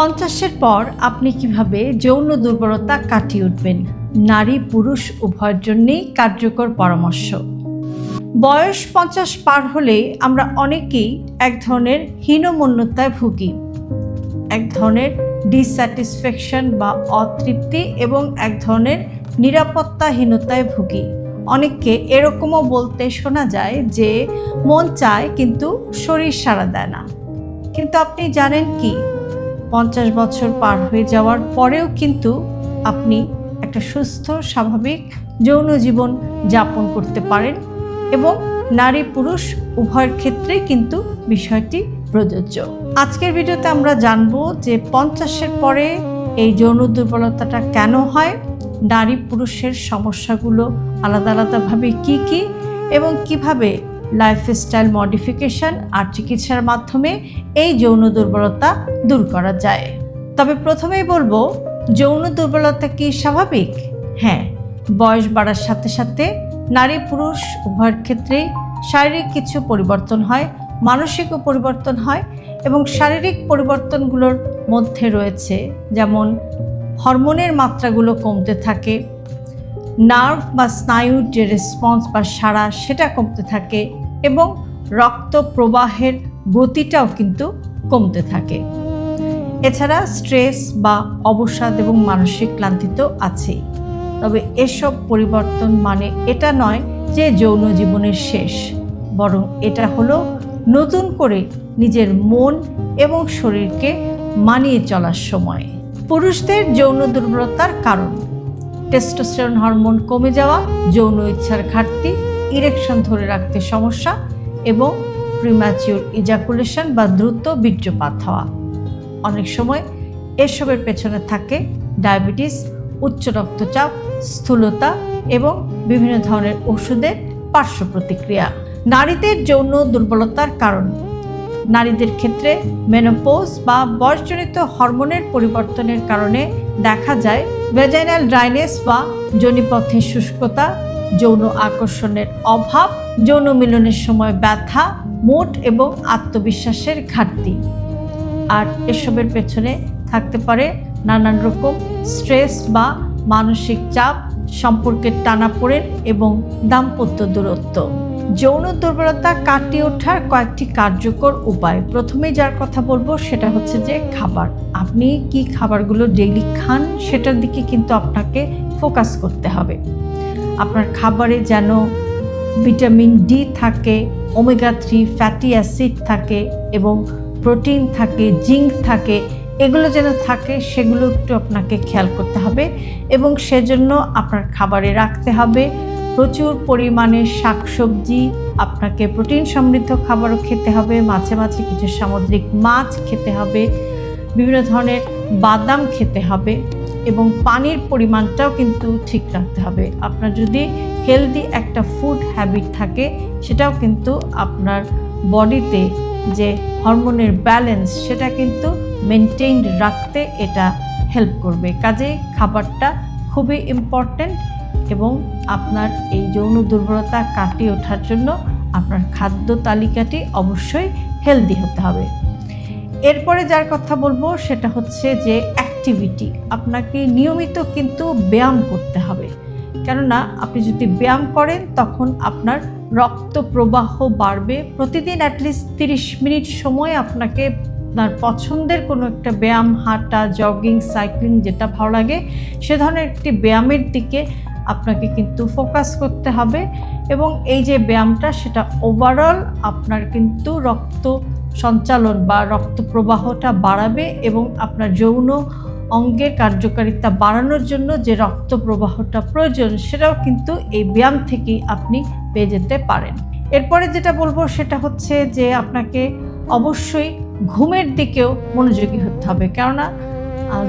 পঞ্চাশের পর আপনি কীভাবে যৌন দুর্বলতা কাটিয়ে উঠবেন? নারী, পুরুষ, উভয়ের জন্যেই কার্যকর পরামর্শ। বয়স পঞ্চাশ পার হলে আমরা অনেকেই এক ধরনের হীনমন্যতায় ভুগি। এক ধরনের ডিস্যাটিসফ্যাকশন বা অতৃপ্তি এবং এক ধরনের নিরাপত্তাহীনতায় ভুগি। অনেককে এরকমও বলতে শোনা যায় যে, মন চায় কিন্তু শরীর সাড়া দেয় না। কিন্তু আপনি জানেন কি? পঞ্চাশ বছর পার হয়ে যাওয়ার পরেও কিন্তু আপনি একটা সুস্থ, স্বাভাবিক যৌন জীবন যাপন করতে পারেন এবং নারী পুরুষ উভয়ের ক্ষেত্রে কিন্তু বিষয়টি প্রযোজ্য। আজকের ভিডিওতে আমরা জানব যে পঞ্চাশের পরে এই যৌন দুর্বলতাটা কেন হয়, নারী পুরুষের সমস্যাগুলো আলাদা আলাদাভাবে কি কি এবং কীভাবে লাইফস্টাইল মডিফিকেশন আর চিকিৎসার মাধ্যমে এই যৌন দুর্বলতা দূর করা যায়। তবে প্রথমেই বলব, যৌন দুর্বলতা কি স্বাভাবিক? হ্যাঁ বয়স বাড়ার সাথে সাথে নারী পুরুষ উভয়ের ক্ষেত্রেই শারীরিক কিছু পরিবর্তন হয়, মানসিকও পরিবর্তন হয় এবং শারীরিক পরিবর্তনগুলোর মধ্যে রয়েছে, যেমন হরমোনের মাত্রাগুলো কমতে থাকে নার্ভ বা স্নায়ুর যে রেসপন্স বা সাড়া সেটা কমতে থাকে এবং রক্ত প্রবাহের গতিটাও কিন্তু কমতে থাকে। এছাড়া স্ট্রেস বা অবসাদ এবং মানসিক ক্লান্তি তো আছেই। তবে এসব পরিবর্তন মানে এটা নয় যে যৌন জীবনের শেষ, বরং এটা হলো নতুন করে নিজের মন এবং শরীরকে মানিয়ে চলার সময়। পুরুষদের যৌন দুর্বলতার কারণ। টেস্টোস্টেরন হরমোন কমে যাওয়া, যৌন ইচ্ছার ঘাটতি ইরেকশন ধরে রাখতে সমস্যা এবং প্রিম্যাচিউর ইজাকুলেশন বা দ্রুত বীর্যপাত হওয়া। অনেক সময় এসবের পেছনে থাকে ডায়াবেটিস উচ্চ রক্তচাপ, স্থূলতা এবং বিভিন্ন ধরনের ওষুধের পার্শ্ব প্রতিক্রিয়া। নারীদের যৌন দুর্বলতার কারণ। নারীদের ক্ষেত্রে মেনোপোজ বা বয়সজনিত হরমোনের পরিবর্তনের কারণে দেখা যায় ভেজাইনাল ড্রাইনেস বা জনিপথের শুষ্কতা যৌন আকর্ষণের অভাব, যৌন মিলনের সময় ব্যথা, মোট এবং আত্মবিশ্বাসের ঘাটতি। আর এসবের পেছনে থাকতে পারে নানান রকম স্ট্রেস বা মানসিক চাপ, সম্পর্কের টানাপোড়েন এবং দাম্পত্য দূরত্ব। যৌন দুর্বলতা কাটিয়ে ওঠার কয়েকটি কার্যকর উপায়। প্রথমেই যার কথা বলব সেটা হচ্ছে যে খাবার। আপনি কি খাবারগুলো ডেইলি খান সেটার দিকে কিন্তু আপনাকে ফোকাস করতে হবে। আপনার খাবারে যেন ভিটামিন ডি থাকে, ওমেগা থ্রি ফ্যাটি অ্যাসিড থাকে এবং প্রোটিন থাকে, জিঙ্ক থাকে, এগুলো যেন থাকে সেগুলো একটু আপনাকে খেয়াল করতে হবে এবং সেজন্য আপনার খাবারে রাখতে হবে। প্রচুর পরিমাণে শাকসবজি, আপনাকে প্রোটিন সমৃদ্ধ খাবারও খেতে হবে, মাঝে মাঝে কিছু সামুদ্রিক মাছ খেতে হবে, বিভিন্ন ধরনের বাদাম খেতে হবে। এবং পানির পরিমাণটাও কিন্তু ঠিক রাখতে হবে। আপনার যদি হেলদি একটা ফুড হ্যাবিট থাকে, সেটাও কিন্তু আপনার বডিতে যে হরমোনের ব্যালেন্স সেটা কিন্তু মেনটেইনড রাখতে এটা হেল্প করবে। কাজে খাবারটা খুবই ইম্পর্ট্যান্ট এবং আপনার এই যৌন দুর্বলতা কাটিয়ে ওঠার জন্য আপনার খাদ্য তালিকাটি অবশ্যই হেলদি হতে হবে। এরপরে যার কথা বলব, সেটা হচ্ছে যে অ্যাক্টিভিটি আপনাকে নিয়মিত কিন্তু ব্যায়াম করতে হবে। কেননা, আপনি যদি ব্যায়াম করেন, তখন আপনার রক্ত প্রবাহ বাড়বে। প্রতিদিন অ্যাটলিস্ট তিরিশ মিনিট সময় আপনাকে আপনার পছন্দের কোনো একটা ব্যায়াম, হাঁটা জগিং সাইক্লিং যেটা ভালো লাগে, সে ধরনের একটি ব্যায়ামের দিকে আপনাকে কিন্তু ফোকাস করতে হবে। এবং এই যে ব্যায়ামটা, সেটা ওভারঅল আপনার কিন্তু রক্ত সঞ্চালন বা রক্ত প্রবাহটা বাড়াবে এবং আপনার যৌন অঙ্গের কার্যকারিতা বাড়ানোর জন্য যে রক্ত প্রবাহটা প্রয়োজন, সেটাও কিন্তু এই ব্যায়াম থেকেই আপনি পেয়ে যেতে পারেন। এরপরে যেটা বলব, সেটা হচ্ছে যে আপনাকে অবশ্যই ঘুমের দিকেও মনোযোগী হতে হবে। কেননা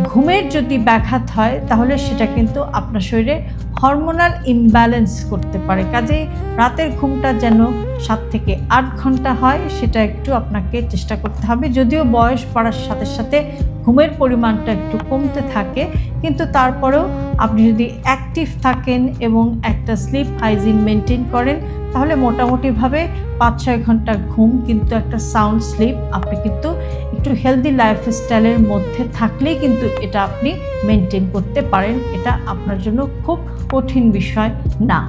ঘুমের যদি ব্যাঘাত হয়, তাহলে সেটা কিন্তু আপনার শরীরে হরমোনাল ইমব্যালেন্স করতে পারে। কাজে রাতের ঘুমটা যেন সাত থেকে আট ঘণ্টা হয়, সেটা একটু আপনাকে চেষ্টা করতে হবে। যদিও বয়স বাড়ার সাথে সাথে ঘুমের পরিমাণটা একটু কমতে থাকে, কিন্তু তারপরেও আপনি যদি অ্যাক্টিভ থাকেন এবং একটা স্লিপ হাইজিন মেনটেন করেন, তাহলে মোটামুটিভাবে পাঁচ ছয় ঘণ্টা ঘুম কিন্তু একটা সাউন্ড স্লিপ আপনি কিন্তু একটু হেলদি লাইফস্টাইলের মধ্যে থাকলেই কিন্তু এটা আপনি মেনটেন করতে পারেন। এটা আপনার জন্য খুব কঠিন বিষয় না।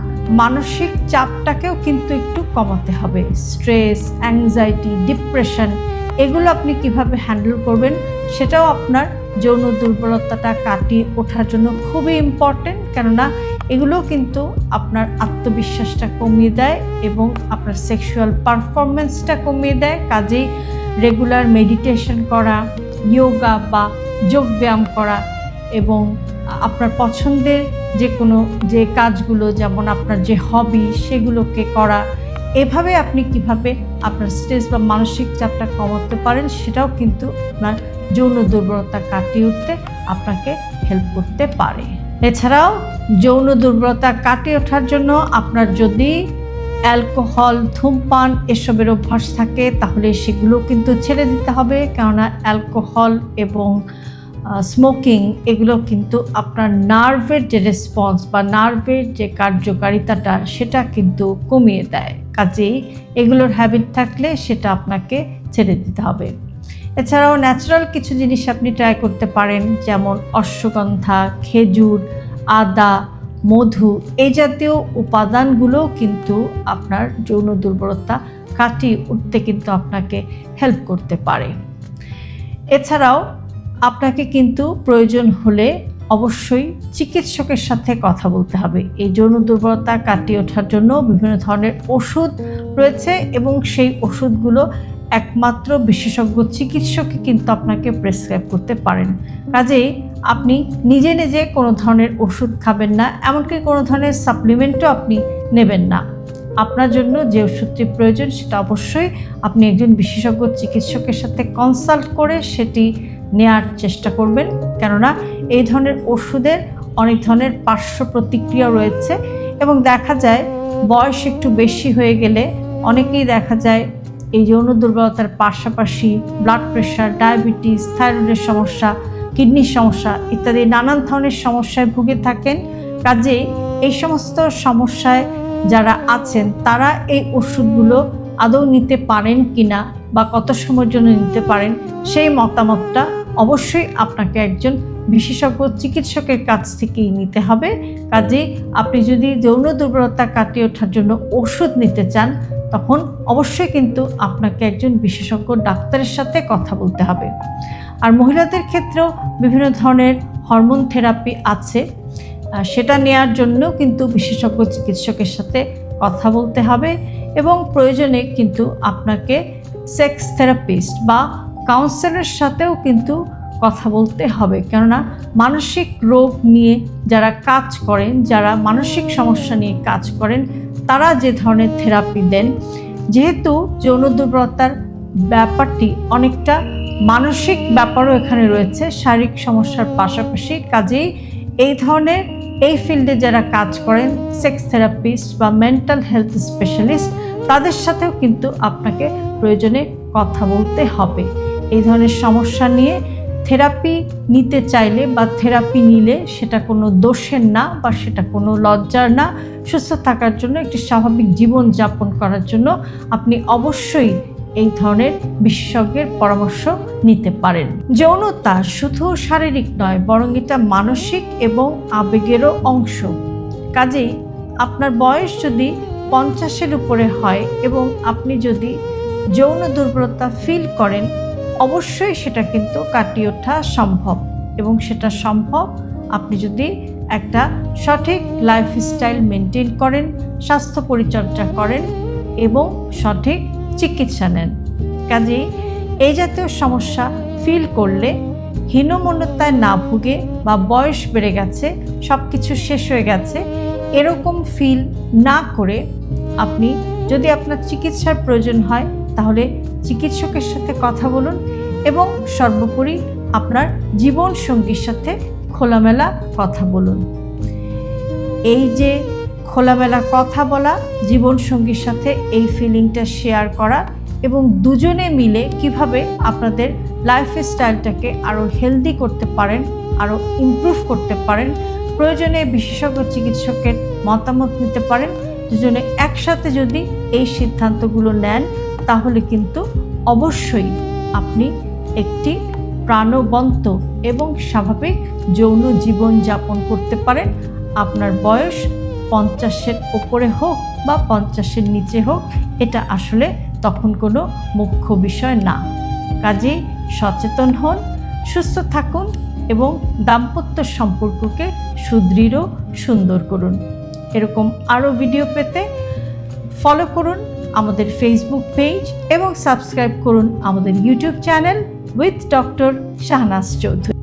মানসিক চাপটাকেও কিন্তু একটু কমাতে হবে। স্ট্রেস অ্যাংজাইটি ডিপ্রেশন এগুলো আপনি কীভাবে হ্যান্ডেল করবেন সেটাও আপনার যৌন দুর্বলতাটা কাটিয়ে ওঠার জন্য খুবই ইম্পর্টেন্ট কেননা এগুলো কিন্তু আপনার আত্মবিশ্বাসটা কমিয়ে দেয় এবং আপনার সেক্সুয়াল পারফরমেন্সটা কমিয়ে দেয়। কাজেই রেগুলার মেডিটেশন করা যোগা বা যোগব্যায়াম করা এবং আপনার পছন্দের যে কোনো যে কাজগুলো, যেমন আপনার যে হবি সেগুলোকে করা এভাবে আপনি কীভাবে আপনার স্ট্রেস বা মানসিক চাপটা কমাতে পারেন সেটাও কিন্তু আপনার যৌন দুর্বলতা কাটিয়ে উঠতে আপনাকে হেল্প করতে পারে। এছাড়াও যৌন দুর্বলতা কাটিয়ে ওঠার জন্য আপনার যদি অ্যালকোহল ধূমপান এসবের অভ্যাস থাকে তাহলে সেগুলো কিন্তু ছেড়ে দিতে হবে। কেননা অ্যালকোহল এবং স্মোকিং এগুলো কিন্তু আপনার নার্ভের যে রেসপন্স বা নার্ভের যে কার্যকারিতাটা, সেটা কিন্তু কমিয়ে দেয়। কাজেই এগুলোর হ্যাবিট থাকলে সেটা আপনাকে ছেড়ে দিতে হবে। এছাড়াও ন্যাচারাল কিছু জিনিস আপনি ট্রাই করতে পারেন, যেমন অশ্বগন্ধা, খেজুর, আদা, মধু এই জাতীয় উপাদানগুলো কিন্তু আপনার যৌন দুর্বলতা কাটিয়ে উঠতে কিন্তু আপনাকে হেল্প করতে পারে। এছাড়াও আপনাকে কিন্তু প্রয়োজন হলে অবশ্যই চিকিৎসকের সাথে কথা বলতে হবে। এই যৌন দুর্বলতা কাটিয়ে ওঠার জন্য বিভিন্ন ধরনের ওষুধ রয়েছে এবং সেই ওষুধগুলো একমাত্র বিশেষজ্ঞ চিকিৎসকই কিন্তু আপনাকে প্রেসক্রাইব করতে পারেন। কাজেই আপনি নিজে নিজে কোনো ধরনের ওষুধ খাবেন না, এমনকি কোনো ধরনের সাপ্লিমেন্টও আপনি নেবেন না। আপনার জন্য যে ওষুধটি প্রয়োজন সেটা অবশ্যই আপনি একজন বিশেষজ্ঞ চিকিৎসকের সাথে কনসাল্ট করে সেটি নেয়ার চেষ্টা করবেন। কেননা এই ধরনের ওষুধের অনেক ধরনের পার্শ্ব প্রতিক্রিয়া রয়েছে এবং দেখা যায় বয়স একটু বেশি হয়ে গেলে অনেকেই দেখা যায় এই যৌন দুর্বলতার পাশাপাশি ব্লাড প্রেশার ডায়াবেটিস থাইরয়েডের সমস্যা কিডনির সমস্যা ইত্যাদি নানান ধরনের সমস্যায় ভুগে থাকেন। কাজেই এই সমস্ত সমস্যায় যারা আছেন, তারা এই ওষুধগুলো আদৌ নিতে পারেন কিনা বা কত সময়ের জন্য নিতে পারেন, সেই মতামতটা অবশ্যই আপনাকে একজন বিশেষজ্ঞ চিকিৎসকের কাছ থেকেই নিতে হবে। কাজেই আপনি যদি যৌন দুর্বলতা কাটিয়ে ওঠার জন্য ওষুধ নিতে চান, তখন অবশ্যই কিন্তু আপনাকে একজন বিশেষজ্ঞ ডাক্তারের সাথে কথা বলতে হবে। আর মহিলাদের ক্ষেত্রেও বিভিন্ন ধরনের হরমোন থেরাপি আছে। সেটা নেয়ার জন্য কিন্তু বিশেষজ্ঞ চিকিৎসকের সাথে কথা বলতে হবে এবং প্রয়োজনে কিন্তু আপনাকে সেক্স থেরাপিস্ট বা কাউন্সিলরের সাথেও কিন্তু কথা বলতে হবে। কেননা মানসিক রোগ নিয়ে যারা কাজ করেন, যারা মানসিক সমস্যা নিয়ে কাজ করেন, তারা যে ধরনের থেরাপি দেন, যেহেতু যৌন দুর্বলতার ব্যাপারটি অনেকটা মানসিক ব্যাপারও এখানে রয়েছে, শারীরিক সমস্যার পাশাপাশি কাজেই এই ধরনের এই ফিল্ডে যারা কাজ করেন সেক্স থেরাপিস্ট বা মেন্টাল হেলথ স্পেশালিস্ট তাদের সাথেও কিন্তু আপনাকে প্রয়োজনে কথা বলতে হবে। এই ধরনের সমস্যা নিয়ে থেরাপি নিতে চাইলে বা থেরাপি নিলে সেটা কোনো দোষের না বা সেটা কোনো লজ্জার না। সুস্থ থাকার জন্য একটি স্বাভাবিক জীবন যাপন করার জন্য আপনি অবশ্যই এই ধরনের বিশেষজ্ঞের পরামর্শ নিতে পারেন। যৌনতা শুধু শারীরিক নয়, বরং এটা মানসিক এবং আবেগেরও অংশ। কাজেই আপনার বয়স যদি পঞ্চাশের উপরে হয় এবং আপনি যদি যৌন দুর্বলতা ফিল করেন অবশ্যই সেটা কিন্তু কাটিয়ে ওঠা সম্ভব এবং সেটা সম্ভব আপনি যদি একটা সঠিক লাইফস্টাইল মেনটেন করেন, স্বাস্থ্য পরিচর্যা করেন এবং সঠিক চিকিৎসা নেন। কাজেই এই জাতীয় সমস্যা ফিল করলে হীনমন্যতায় না ভুগে বা বয়স বেড়ে গেছে সব কিছু শেষ হয়ে গেছে, এরকম ফিল না করে আপনি যদি আপনার চিকিৎসার প্রয়োজন হয় তাহলে চিকিৎসকের সাথে কথা বলুন এবং সর্বোপরি আপনার জীবন সঙ্গীর সাথে খোলামেলা কথা বলুন। এই যে খোলামেলা কথা বলা জীবন সঙ্গীর সাথে এই ফিলিংটা শেয়ার করা এবং দুজনে মিলে কীভাবে আপনাদের লাইফ স্টাইলটাকে আরও হেলদি করতে পারেন আরও ইমপ্রুভ করতে পারেন, প্রয়োজনে বিশেষজ্ঞ চিকিৎসকের মতামত নিতে পারেন, দুজনে একসাথে যদি এই সিদ্ধান্তগুলো নেন তাহলে কিন্তু অবশ্যই আপনি একটি প্রাণবন্ত এবং স্বাভাবিক যৌন জীবন যাপন করতে পারেন। আপনার বয়স পঞ্চাশের ওপরে হোক বা পঞ্চাশের নিচে হোক, এটা আসলে তখন কোনো মুখ্য বিষয় না। কাজেই সচেতন হন, সুস্থ থাকুন এবং দাম্পত্য সম্পর্ককে সুদৃঢ় সুন্দর করুন। এরকম আরও ভিডিও পেতে ফলো করুন। আমাদের ফেসবুক পেজ এবং সাবস্ক্রাইব করুন আমাদের YouTube channel with doctor Shahnaz Chowdhury